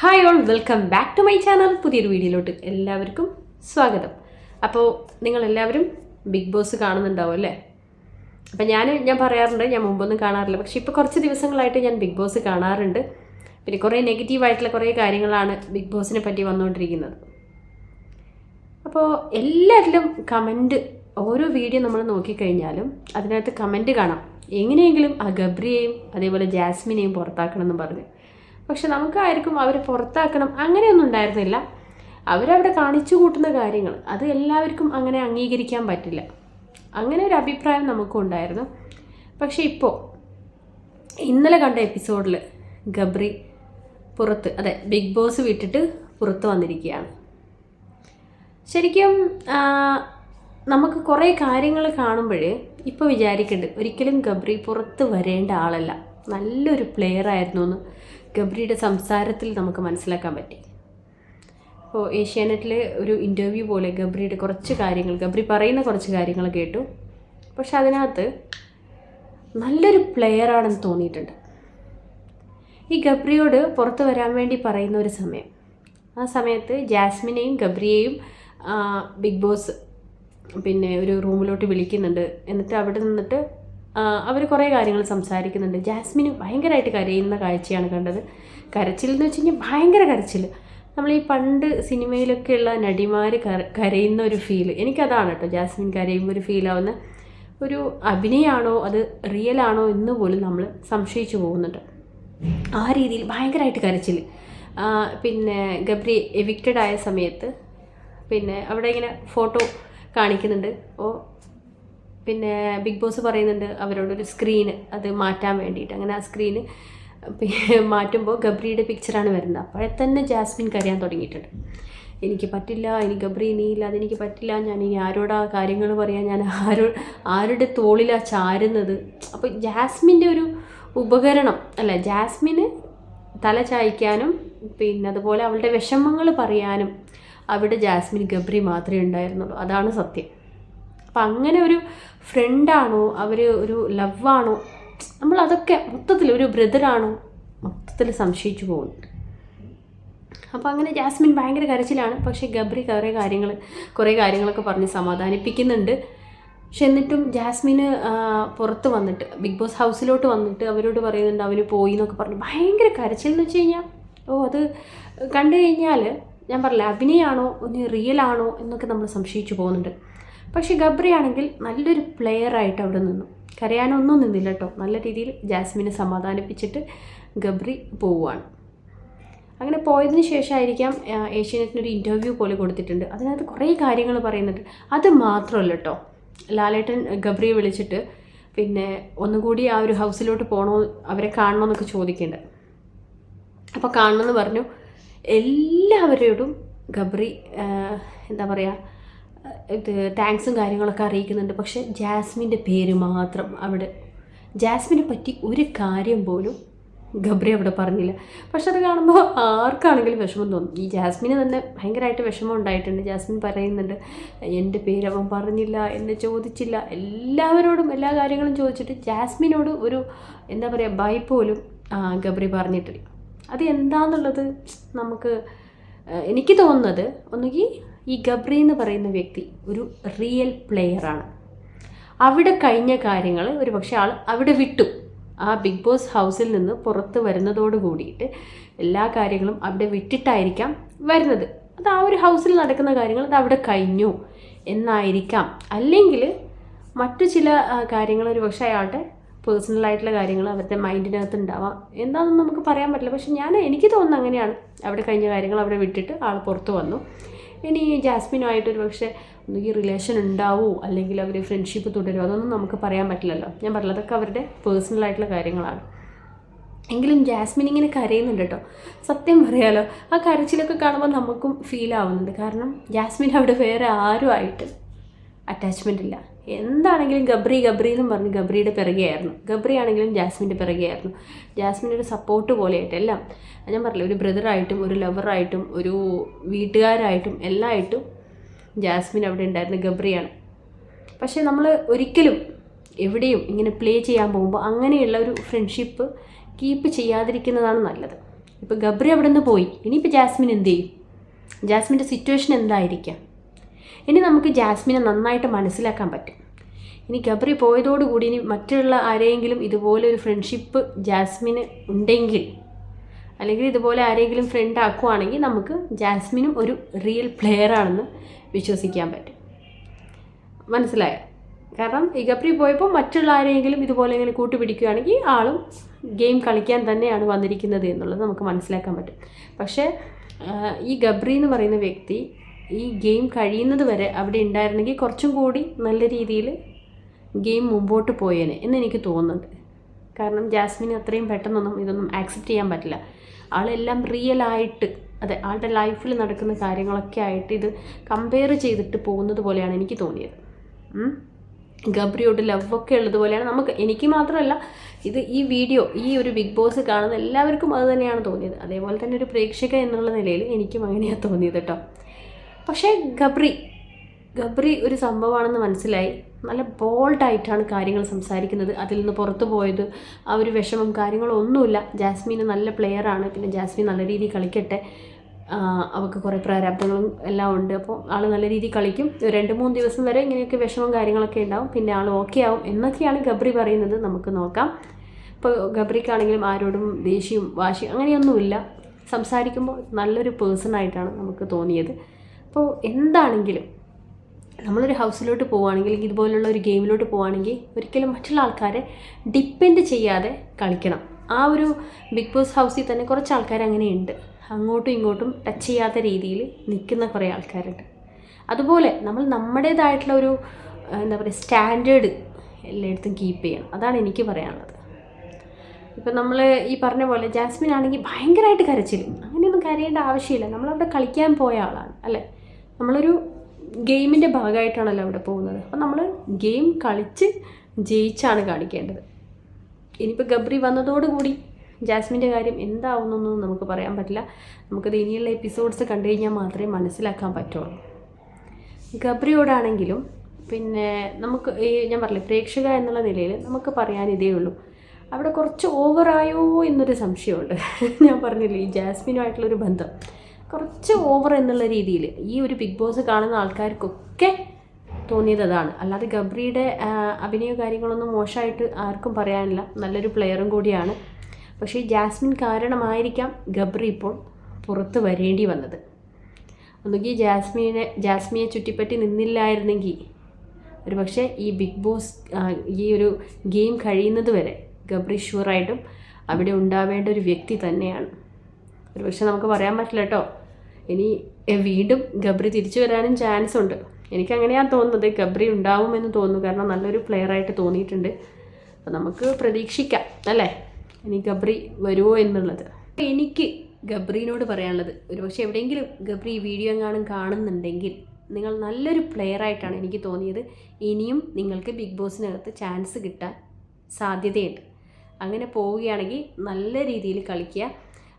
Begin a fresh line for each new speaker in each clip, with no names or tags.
Hi all welcome back to my channel പുതിയൊരു വീഡിയോയിലോട്ട് എല്ലാവർക്കും സ്വാഗതം. അപ്പോൾ നിങ്ങളെല്ലാവരും ബിഗ് ബോസ് കാണുന്നുണ്ടാവും അല്ലേ? അപ്പം ഞാൻ ഞാൻ പറയാറുണ്ട് ഞാൻ മുമ്പൊന്നും കാണാറില്ല. പക്ഷേ ഇപ്പോൾ കുറച്ച് ദിവസങ്ങളായിട്ട് ഞാൻ ബിഗ് ബോസ് കാണാറുണ്ട്. പിന്നെ കുറേ നെഗറ്റീവായിട്ടുള്ള കുറേ കാര്യങ്ങളാണ് ബിഗ് ബോസിനെ പറ്റി വന്നുകൊണ്ടിരിക്കുന്നത്. അപ്പോൾ എല്ലാവരിലും കമന്റ് ഓരോ വീഡിയോ നമ്മൾ നോക്കിക്കഴിഞ്ഞാലും അതിനകത്ത് കമന്റ് കാണാം. എങ്ങനെയെങ്കിലും ആ ഗബ്രിയെയും അതേപോലെ ജാസ്മിനെയും പുറത്താക്കണം എന്ന് പറഞ്ഞു. പക്ഷെ നമുക്കായിരിക്കും അവരെ പുറത്താക്കണം അങ്ങനെയൊന്നും ഉണ്ടായിരുന്നില്ല. അവരവിടെ കാണിച്ചു കൂട്ടുന്ന കാര്യങ്ങൾ അത് എല്ലാവർക്കും അങ്ങനെ അംഗീകരിക്കാൻ പറ്റില്ല. അങ്ങനെ ഒരു അഭിപ്രായം നമുക്കും ഉണ്ടായിരുന്നു. പക്ഷേ ഇപ്പോൾ ഇന്നലെ കണ്ട എപ്പിസോഡിൽ ഗബ്രി പുറത്ത് അതെ ബിഗ് ബോസ് വിട്ടിട്ട് പുറത്ത് വന്നിരിക്കുകയാണ്. ശരിക്കും നമുക്ക് കുറേ കാര്യങ്ങൾ കാണുമ്പോൾ ഇപ്പോൾ വിചാരിക്കുന്നുണ്ട് ഒരിക്കലും ഗബ്രി പുറത്ത് വരേണ്ട ആളല്ല. നല്ലൊരു പ്ലെയർ ആയിരുന്നു എന്ന്. ഗബ്രിയുടെ സംസാരത്തിൽ നമുക്ക് മനസ്സിലാക്കാൻ പറ്റി. അപ്പോൾ ഏഷ്യാനെറ്റിൽ ഒരു ഇന്റർവ്യൂ പോലെ ഗബ്രിയുടെ കുറച്ച് കാര്യങ്ങൾ ഗബ്രി പറയുന്ന കുറച്ച് കാര്യങ്ങൾ കേട്ടു. പക്ഷെ അതിനകത്ത് നല്ലൊരു പ്ലെയർ ആണെന്ന് തോന്നിയിട്ടുണ്ട്. ഈ ഗബ്രിയോട് പുറത്ത് വരാൻ വേണ്ടി പറയുന്ന ഒരു സമയം. ആ സമയത്ത് ജാസ്മിനെയും ഗബ്രിയെയും ബിഗ് ബോസ് പിന്നെ ഒരു റൂമിലോട്ട് വിളിക്കുന്നുണ്ട്. എന്നിട്ട് അവിടെ നിന്നിട്ട് അവർ കുറേ കാര്യങ്ങൾ സംസാരിക്കുന്നുണ്ട്. ജാസ്മിന് ഭയങ്കരമായിട്ട് കരയുന്ന കാഴ്ചയാണ് കണ്ടത്. കരച്ചിൽ എന്ന് വെച്ച് കഴിഞ്ഞാൽ ഭയങ്കര കരച്ചിൽ നമ്മൾ ഈ പണ്ട് സിനിമയിലൊക്കെയുള്ള നടിമാർ കര കരയുന്ന ഒരു ഫീൽ എനിക്കതാണ് കേട്ടോ ജാസ്മിൻ കരയുമ്പോൾ ഒരു ഫീലാവുന്ന ഒരു അഭിനയമാണോ അത് റിയൽ ആണോ എന്ന് പോലും നമ്മൾ സംശയിച്ചു പോകുന്നുണ്ട്. ആ രീതിയിൽ ഭയങ്കരമായിട്ട് കരച്ചിൽ പിന്നെ ഗബ്രി എവിക്റ്റഡ് ആയ സമയത്ത് പിന്നെ അവിടെ ഇങ്ങനെ ഫോട്ടോ കാണിക്കുന്നുണ്ട്. ഓ പിന്നെ ബിഗ് ബോസ് പറയുന്നുണ്ട് അവരോടൊരു സ്ക്രീന് അത് മാറ്റാൻ വേണ്ടിയിട്ട്. അങ്ങനെ ആ സ്ക്രീന് മാറ്റുമ്പോൾ ഗബ്രിയുടെ പിക്ചറാണ് വരുന്നത്. അപ്പോഴെ തന്നെ ജാസ്മിൻ കരയാൻ തുടങ്ങിയിട്ടുണ്ട്. എനിക്ക് പറ്റില്ല എനിക്ക് ഗബ്രി ഇനിയില്ല അതെനിക്ക് പറ്റില്ല ഞാൻ ഇനി ആരോടാ കാര്യങ്ങൾ പറയാൻ ഞാൻ ആരോ ആരുടെ തോളിലാണ് ചാരുന്നത്? അപ്പോൾ ജാസ്മിന്റെ ഒരു ഉപകരണം അല്ല ജാസ്മിന് തല ചായ്ക്കാനും പിന്നെ അതുപോലെ അവളുടെ വിഷമങ്ങൾ പറയാനും അവിടെ ജാസ്മിൻ ഗബ്രി മാത്രമേ ഉണ്ടായിരുന്നുള്ളൂ. അതാണ് സത്യം. അപ്പം അങ്ങനെ ഒരു ഫ്രണ്ടാണോ അവർ ഒരു ലവാണോ നമ്മൾ അതൊക്കെ മൊത്തത്തിൽ ഒരു ബ്രദറാണോ മൊത്തത്തിൽ സംശയിച്ചു പോകുന്നുണ്ട് അപ്പോൾ അങ്ങനെ ജാസ്മിൻ ഭയങ്കര കരച്ചിലാണ്. പക്ഷേ ഗബ്രി കുറേ കാര്യങ്ങൾ കുറേ കാര്യങ്ങളൊക്കെ പറഞ്ഞ് സമാധാനിപ്പിക്കുന്നുണ്ട്. പക്ഷെ എന്നിട്ടും ജാസ്മിന് പുറത്ത് വന്നിട്ട് ബിഗ് ബോസ് ഹൗസിലോട്ട് വന്നിട്ട് അവരോട് പറയുന്നുണ്ട് അവന് പോയി എന്നൊക്കെ പറഞ്ഞു ഭയങ്കര കരച്ചിൽ എന്ന് വെച്ച് കഴിഞ്ഞാൽ ഓ അത് കണ്ടു കഴിഞ്ഞാൽ ഞാൻ പറഞ്ഞില്ല അഭിനയാണോ? ഒന്ന് റിയൽ ആണോ? എന്നൊക്കെ നമ്മൾ സംശയിച്ചു പോകുന്നുണ്ട്. പക്ഷേ ഗബ്രി ആണെങ്കിൽ നല്ലൊരു പ്ലെയർ ആയിട്ട് അവിടെ നിന്നു. കരയാനൊന്നും നിന്നില്ല കേട്ടോ നല്ല രീതിയിൽ ജാസ്മിനെ സമാധാനിപ്പിച്ചിട്ട് ഗബ്രി പോവുകയാണ്. അങ്ങനെ പോയതിന് ശേഷമായിരിക്കാം ഏഷ്യാനെറ്റിനൊരു ഇന്റർവ്യൂ പോലെ കൊടുത്തിട്ടുണ്ട്. അതിനകത്ത് കുറേ കാര്യങ്ങൾ പറയുന്നുണ്ട്. അത് മാത്രമല്ല കേട്ടോ ലാലേട്ടൻ ഗബ്രിയെ വിളിച്ചിട്ട് പിന്നെ ഒന്നുകൂടി ആ ഒരു ഹൗസിലോട്ട് പോകണോ അവരെ കാണണമെന്നൊക്കെ ചോദിക്കേണ്ടത് അപ്പോൾ കാണണമെന്ന് പറഞ്ഞു. എല്ലാവരോടും ഗബ്രി എന്താ പറയുക ഇത് താങ്ക്സും കാര്യങ്ങളൊക്കെ അറിയിക്കുന്നുണ്ട്. പക്ഷേ ജാസ്മിന്റെ പേര് മാത്രം അവിടെ. ജാസ്മിനെ പറ്റി ഒരു കാര്യം പോലും ഗബ്രി അവിടെ പറഞ്ഞില്ല. പക്ഷെ അത് കാണുമ്പോൾ ആർക്കാണെങ്കിലും വിഷമം തോന്നും. ഈ ജാസ്മിന് തന്നെ ഭയങ്കരമായിട്ട് വിഷമം ഉണ്ടായിട്ടുണ്ട്. ജാസ്മിൻ പറയുന്നുണ്ട് എന്റെ പേര് അവൻ പറഞ്ഞില്ല എന്നെ ചോദിച്ചില്ല. എല്ലാവരോടും എല്ലാ കാര്യങ്ങളും ചോദിച്ചിട്ട് ജാസ്മിനോട് ഒരു എന്താ പറയുക ബൈ പോലും ഗബ്രി പറഞ്ഞിട്ടില്ല. അത് എന്താന്നുള്ളത് നമുക്ക് എനിക്ക് തോന്നുന്നത് ഒന്നുകിൽ ഈ ഗബ്രി എന്ന് പറയുന്ന വ്യക്തി ഒരു റിയൽ പ്ലെയറാണ് അവിടെ കഴിഞ്ഞ കാര്യങ്ങൾ ഒരു പക്ഷേ ആൾ അവിടെ വിട്ടു. ആ ബിഗ് ബോസ് ഹൗസിൽ നിന്ന് പുറത്ത് വരുന്നതോട് കൂടിയിട്ട് എല്ലാ കാര്യങ്ങളും അവിടെ വിട്ടിട്ടായിരിക്കാം വരുന്നത്. അത് ആ ഒരു ഹൗസിൽ നടക്കുന്ന കാര്യങ്ങൾ അത് അവിടെ കഴിഞ്ഞു എന്നായിരിക്കാം. അല്ലെങ്കിൽ മറ്റു ചില കാര്യങ്ങൾ ഒരു പക്ഷേ അയാളുടെ പേഴ്സണൽ ആയിട്ടുള്ള കാര്യങ്ങൾ അവരുടെ മൈൻഡിനകത്ത് ഉണ്ടാവാം എന്താണെന്ന് നമുക്ക് പറയാൻ പറ്റില്ല. പക്ഷെ ഞാൻ എനിക്ക് തോന്നുന്നത് അങ്ങനെയാണ്. അവിടെ കഴിഞ്ഞ കാര്യങ്ങൾ അവിടെ വിട്ടിട്ട് ആൾ പുറത്ത് വന്നു. ഇനി ജാസ്മിനുമായിട്ട് ഒരു പക്ഷേ ഒന്നുകിൽ റിലേഷൻ ഉണ്ടാവുമോ അല്ലെങ്കിൽ അവർ ഫ്രണ്ട്ഷിപ്പ് തുടരുമോ അതൊന്നും നമുക്ക് പറയാൻ പറ്റില്ലല്ലോ. ഞാൻ പറഞ്ഞത് അതൊക്കെ അവരുടെ പേഴ്സണലായിട്ടുള്ള കാര്യങ്ങളാണ്. എങ്കിലും ജാസ്മിൻ ഇങ്ങനെ കരയുന്നുണ്ട് കേട്ടോ. സത്യം പറയാലോ ആ കരച്ചിലൊക്കെ കാണുമ്പോൾ നമുക്കും ഫീൽ ആവുന്നുണ്ട്. കാരണം ജാസ്മിൻ അവിടെ വേറെ ആരുമായിട്ട് അറ്റാച്ച്മെന്റ് ഇല്ല. എന്താണെങ്കിലും ഗബ്രി ഗബ്രി എന്നും പറഞ്ഞ് ഗബ്രിയുടെ പിറകെയായിരുന്നു. ഗബ്രി ആണെങ്കിലും ജാസ്മിന്റെ പിറകെയായിരുന്നു. ജാസ്മിന്റെ ഒരു സപ്പോർട്ട് പോലെയായിട്ട് എല്ലാം ഞാൻ പറഞ്ഞില്ല ഒരു ബ്രദറായിട്ടും ഒരു ലവറായിട്ടും ഒരു വീട്ടുകാരായിട്ടും എല്ലായിട്ടും ജാസ്മിൻ അവിടെ ഉണ്ടായിരുന്ന ഗബ്രിയാണ്. പക്ഷേ നമ്മൾ ഒരിക്കലും എവിടെയും ഇങ്ങനെ പ്ലേ ചെയ്യാൻ പോകുമ്പോൾ അങ്ങനെയുള്ള ഒരു ഫ്രണ്ട്ഷിപ്പ് കീപ്പ് ചെയ്യാതിരിക്കുന്നതാണ് നല്ലത്. ഇപ്പോൾ ഗബ്രി അവിടെ നിന്ന് പോയി. ഇനിയിപ്പോൾ ജാസ്മിൻ എന്ത് ചെയ്യും? ജാസ്മിന്റെ സിറ്റുവേഷൻ എന്തായിരിക്കാം? ഇനി നമുക്ക് ജാസ്മിനെ നന്നായിട്ട് മനസ്സിലാക്കാൻ പറ്റും. ഇനി ഗബ്രി പോയതോടുകൂടി ഇനി മറ്റുള്ള ആരെയെങ്കിലും ഇതുപോലെ ഒരു ഫ്രണ്ട്ഷിപ്പ് ജാസ്മിന് ഉണ്ടെങ്കിൽ അല്ലെങ്കിൽ ഇതുപോലെ ആരെങ്കിലും ഫ്രണ്ട് ആക്കുവാണെങ്കിൽ നമുക്ക് ജാസ്മിനും ഒരു റിയൽ പ്ലെയർ ആണെന്ന് വിശ്വസിക്കാൻ പറ്റും. മനസ്സിലായോ? കാരണം ഈ ഗബ്രി പോയപ്പോൾ മറ്റുള്ള ആരെങ്കിലും ഇതുപോലെ ഇങ്ങനെ കൂട്ടുപിടിക്കുകയാണെങ്കിൽ ആളും ഗെയിം കളിക്കാൻ തന്നെയാണ് വന്നിരിക്കുന്നത് എന്നുള്ളത് നമുക്ക് മനസ്സിലാക്കാൻ പറ്റും. പക്ഷേ ഈ ഗബ്രി എന്ന് പറയുന്ന വ്യക്തി ഈ ഗെയിം കഴിയുന്നത് വരെ അവിടെ ഉണ്ടായിരുന്നെങ്കിൽ കുറച്ചും കൂടി നല്ല രീതിയിൽ ഗെയിം മുമ്പോട്ട് പോയേനെ എന്ന് എനിക്ക് തോന്നുന്നുണ്ട്. കാരണം ജാസ്മിന് അത്രയും പെട്ടെന്നൊന്നും ഇതൊന്നും ആക്സെപ്റ്റ് ചെയ്യാൻ പറ്റില്ല. ആളെല്ലാം റിയൽ ആയിട്ട് അതെ ആളുടെ ലൈഫിൽ നടക്കുന്ന കാര്യങ്ങളൊക്കെ ആയിട്ട് ഇത് കമ്പയർ ചെയ്തിട്ട് പോകുന്നത് പോലെയാണ് എനിക്ക് തോന്നിയത്. ഗബ്രിയോട് ലവൊക്കെ ഉള്ളതുപോലെയാണ് നമുക്ക് എനിക്ക് മാത്രമല്ല ഇത് ഈ വീഡിയോ ഈ ഒരു ബിഗ് ബോസ് കാണുന്ന എല്ലാവർക്കും അത് തന്നെയാണ് തോന്നിയത്. അതേപോലെ തന്നെ ഒരു പ്രേക്ഷക എന്നുള്ള നിലയിൽ എനിക്കും അങ്ങനെയാണ് തോന്നിയത് കേട്ടോ. പക്ഷേ ഗബ്രി ഗബ്രി ഒരു സംഭവമാണെന്ന് മനസ്സിലായി. നല്ല ബോൾഡായിട്ടാണ് കാര്യങ്ങൾ സംസാരിക്കുന്നത്. അതിൽ നിന്ന് പുറത്തു പോയത് ആ ഒരു വിഷമം കാര്യങ്ങളൊന്നുമില്ല ജാസ്മിന് നല്ല പ്ലെയറാണ് പിന്നെ ജാസ്മിൻ നല്ല രീതിയിൽ കളിക്കട്ടെ. അവൾക്ക് കുറേ പ്രാരാബ്ദങ്ങളും എല്ലാം ഉണ്ട്. അപ്പോൾ ആൾ നല്ല രീതിയിൽ കളിക്കും. രണ്ട് മൂന്ന് ദിവസം വരെ ഇങ്ങനെയൊക്കെ വിഷമം കാര്യങ്ങളൊക്കെ ഉണ്ടാവും. പിന്നെ ആൾ ഓക്കെ ആവും എന്നൊക്കെയാണ് ഗബ്രി പറയുന്നത്. നമുക്ക് നോക്കാം. ഇപ്പോൾ ഗബ്രിക്കാണെങ്കിലും ആരോടും ദേഷ്യവും വാശിയും അങ്ങനെയൊന്നുമില്ല. സംസാരിക്കുമ്പോൾ നല്ലൊരു പേഴ്സണായിട്ടാണ് നമുക്ക് തോന്നിയത്. അപ്പോൾ എന്താണെങ്കിലും നമ്മളൊരു ഹൗസിലോട്ട് പോവുകയാണെങ്കിൽ ഇതുപോലുള്ള ഒരു ഗെയിമിലോട്ട് പോവുകയാണെങ്കിൽ ഒരിക്കലും മറ്റുള്ള ആൾക്കാരെ ഡിപ്പെൻഡ് ചെയ്യാതെ കളിക്കണം. ആ ഒരു ബിഗ് ബോസ് ഹൗസിൽ തന്നെ കുറച്ച് ആൾക്കാർ അങ്ങനെയുണ്ട്. അങ്ങോട്ടും ഇങ്ങോട്ടും ടച്ച് ചെയ്യാത്ത രീതിയിൽ നിൽക്കുന്ന കുറേ ആൾക്കാരുണ്ട്. അതുപോലെ നമ്മൾ നമ്മുടേതായിട്ടുള്ള ഒരു എന്താ പറയുക സ്റ്റാൻഡേർഡ് എല്ലായിടത്തും കീപ്പ് ചെയ്യണം. അതാണ് എനിക്ക് പറയാനുള്ളത്. ഇപ്പം നമ്മൾ ഈ പറഞ്ഞ പോലെ ജാസ്മിൻ ആണെങ്കിൽ ഭയങ്കരമായിട്ട് കരച്ചിൽ അങ്ങനെയൊന്നും കരയേണ്ട ആവശ്യമില്ല. നമ്മളവിടെ കളിക്കാൻ പോയ ആളാണ് അല്ലേ? നമ്മളൊരു ഗെയിമിന്റെ ഭാഗമായിട്ടാണല്ലോ അവിടെ പോകുന്നത്. അപ്പം നമ്മൾ ഗെയിം കളിച്ച് ജയിച്ചാണ് കാണിക്കേണ്ടത്. ഇനിയിപ്പോൾ ഗബ്രി വന്നതോടുകൂടി ജാസ്മിന്റെ കാര്യം എന്താവുന്നൊന്നും നമുക്ക് പറയാൻ പറ്റില്ല. നമുക്കത് ഇനിയുള്ള എപ്പിസോഡ്സ് കണ്ടു കഴിഞ്ഞാൽ മാത്രമേ മനസ്സിലാക്കാൻ പറ്റുള്ളൂ. ഗബ്രിയോടാണെങ്കിലും പിന്നെ നമുക്ക് ഈ ഞാൻ പറഞ്ഞില്ല പ്രേക്ഷക എന്നുള്ള നിലയിൽ നമുക്ക് പറയാൻ ഇതേ ഉള്ളൂ. അവിടെ കുറച്ച് ഓവറായോ എന്നൊരു സംശയമുണ്ട്. ഞാൻ പറഞ്ഞില്ലേ ഈ ജാസ്മിനുമായിട്ടുള്ളൊരു ബന്ധം. കുറച്ച് ഓവർ എന്നുള്ള രീതിയിൽ ഈ ഒരു ബിഗ് ബോസ് കാണുന്ന ആൾക്കാർക്കൊക്കെ തോന്നിയത് അതാണ്. അല്ലാതെ ഗബ്രിയുടെ അഭിനയ കാര്യങ്ങളൊന്നും മോശമായിട്ട് ആർക്കും പറയാനില്ല. നല്ലൊരു പ്ലെയറും കൂടിയാണ്. പക്ഷേ ജാസ്മിൻ കാരണമായിരിക്കാം ഗബ്രി ഇപ്പോൾ പുറത്ത് വരേണ്ടി വന്നത്. ഒന്നുകിൽ ജാസ്മിനെ ജാസ്മിയെ ചുറ്റിപ്പറ്റി നിന്നില്ലായിരുന്നെങ്കിൽ ഒരു പക്ഷേ ഈ ബിഗ് ബോസ് ഈ ഒരു ഗെയിം കഴിയുന്നത് വരെ ഗബ്രി ഷുവറായിട്ടും അവിടെ ഉണ്ടാവേണ്ട ഒരു വ്യക്തി തന്നെയാണ്. ഒരു പക്ഷേ നമുക്ക് പറയാൻ പറ്റില്ല കേട്ടോ. ഇനി വീണ്ടും ഗബ്രി തിരിച്ചു വരാനും ചാൻസ് ഉണ്ട്. എനിക്ക് അങ്ങനെയാണ് തോന്നുന്നത്. ഗബ്രി ഉണ്ടാവുമെന്ന് തോന്നുന്നു. കാരണം നല്ലൊരു പ്ലെയർ ആയിട്ട് തോന്നിയിട്ടുണ്ട്. അപ്പം നമുക്ക് പ്രതീക്ഷിക്കാം അല്ലേ? ഇനി ഗബ്രി വരുമോ എന്നുള്ളത്. എനിക്ക് ഗബ്രീനോട് പറയാനുള്ളത് ഒരുപക്ഷെ എവിടെയെങ്കിലും ഗബ്രി ഈ വീഡിയോ എങ്ങാനും കാണുന്നുണ്ടെങ്കിൽ നിങ്ങൾ നല്ലൊരു പ്ലെയർ ആയിട്ടാണ് എനിക്ക് തോന്നിയത്. ഇനിയും നിങ്ങൾക്ക് ബിഗ് ബോസിനകത്ത് ചാൻസ് കിട്ടാൻ സാധ്യതയുണ്ട്. അങ്ങനെ പോവുകയാണെങ്കിൽ നല്ല രീതിയിൽ കളിക്കുക.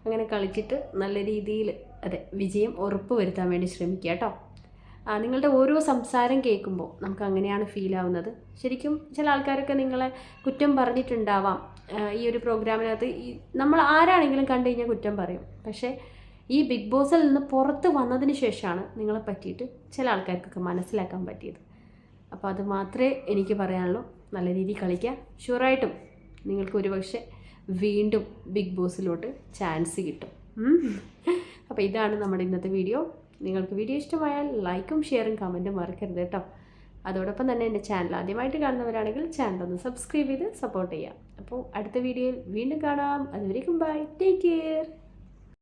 അങ്ങനെ കളിച്ചിട്ട് നല്ല രീതിയിൽ അതെ വിജയം ഉറപ്പ് വരുത്താൻ വേണ്ടി ശ്രമിക്കുക കേട്ടോ. നിങ്ങളുടെ ഓരോ സംസാരം കേൾക്കുമ്പോൾ നമുക്ക് അങ്ങനെയാണ് ഫീൽ ആവുന്നത്. ശരിക്കും ചില ആൾക്കാരൊക്കെ നിങ്ങളെ കുറ്റം പറഞ്ഞിട്ടുണ്ടാവാം. ഈ ഒരു പ്രോഗ്രാമിനകത്ത് ഈ നമ്മൾ ആരാണെങ്കിലും കണ്ടു കഴിഞ്ഞാൽ കുറ്റം പറയും. പക്ഷേ ഈ ബിഗ് ബോസിൽ നിന്ന് പുറത്ത് വന്നതിന് ശേഷമാണ് നിങ്ങളെ പറ്റിയിട്ട് ചില ആൾക്കാർക്കൊക്കെ മനസ്സിലാക്കാൻ പറ്റിയത്. അപ്പോൾ അത് മാത്രമേ എനിക്ക് പറയാനുള്ളൂ. നല്ല രീതിയിൽ കളിക്കുക ഷുവറായിട്ടും നിങ്ങൾക്ക് ഒരുപക്ഷെ വീണ്ടും ബിഗ് ബോസിലോട്ട് ചാൻസ് കിട്ടും. അപ്പോൾ ഇതാണ് നമ്മുടെ ഇന്നത്തെ വീഡിയോ. നിങ്ങൾക്ക് വീഡിയോ ഇഷ്ടമായാൽ ലൈക്കും ഷെയറും കമന്റും മറക്കരുത് കേട്ടോ. അതോടൊപ്പം തന്നെ എന്റെ ചാനൽ ആദ്യമായിട്ട് കാണുന്നവരാണെങ്കിൽ ചാനൽ ഒന്ന് സബ്സ്ക്രൈബ് ചെയ്ത് സപ്പോർട്ട് ചെയ്യാം അപ്പോൾ അടുത്ത വീഡിയോയിൽ വീണ്ടും കാണാം. അതുവരേക്കും ബൈ. Take care.